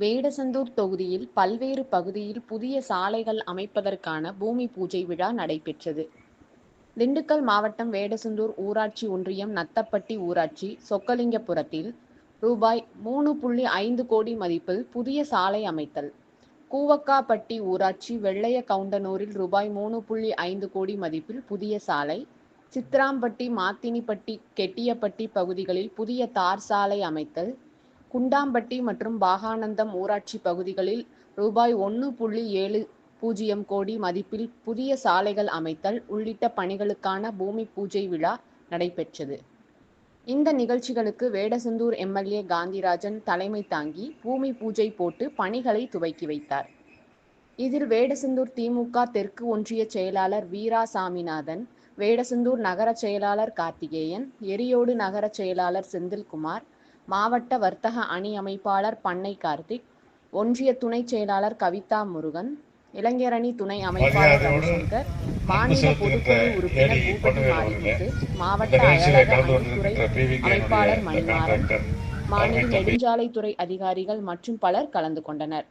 வேடசந்தூர் தொகுதியில் பல்வேறு பகுதியில் புதிய சாலைகள் அமைப்பதற்கான பூமி பூஜை விழா நடைபெற்றது. திண்டுக்கல் மாவட்டம் வேடசந்தூர் ஊராட்சி ஒன்றியம் நத்தப்பட்டி ஊராட்சி சொக்கலிங்கபுரத்தில் ரூபாய் மூணு புள்ளி ஐந்து கோடி மதிப்பில் புதிய சாலை அமைத்தல். கூவக்காப்பட்டி ஊராட்சி வெள்ளைய கவுண்டனூரில் ரூபாய் மூணு புள்ளி ஐந்து கோடி மதிப்பில் புதிய சாலை. சித்திராம்பட்டி மாத்தினிப்பட்டி கெட்டியப்பட்டி பகுதிகளில் புதிய தார் சாலை அமைத்தல். குண்டாம்பட்டி மற்றும் பாகானந்தம் ஊராட்சி பகுதிகளில் ரூபாய் ஒன்று புள்ளி ஏழு பூஜ்ஜியம் கோடி மதிப்பில் புதிய சாலைகள் அமைத்தல் உள்ளிட்ட பணிகளுக்கான பூமி பூஜை விழா நடைபெற்றது. இந்த நிகழ்ச்சிகளுக்கு வேடசந்தூர் எம்எல்ஏ காந்திராஜன் தலைமை தாங்கி பூமி பூஜை போட்டு பணிகளை துவக்கி வைத்தார். இதில் வேடசந்தூர் திமுக தெற்கு ஒன்றிய செயலாளர் வீரா சாமிநாதன், வேடசந்தூர் நகர செயலாளர் கார்த்திகேயன், எரியோடு நகர செயலாளர் செந்தில்குமார், மாவட்ட வர்த்தக அணி அமைப்பாளர் பண்ணை கார்த்திக் ஒன்றிய துணைச் செயலாளர் கவிதா முருகன் இளைஞரணி துணை அமைப்பாளர் ரவிசங்கர் மாநில பொதுக்குழு உறுப்பினர் பூபதி மாரிமுத்து மாவட்ட அயலக அணித்துறை அமைப்பாளர் மணிமாறன் மாநில நெடுஞ்சாலைத்துறை அதிகாரிகள் மற்றும் பலர் கலந்து கொண்டனர்.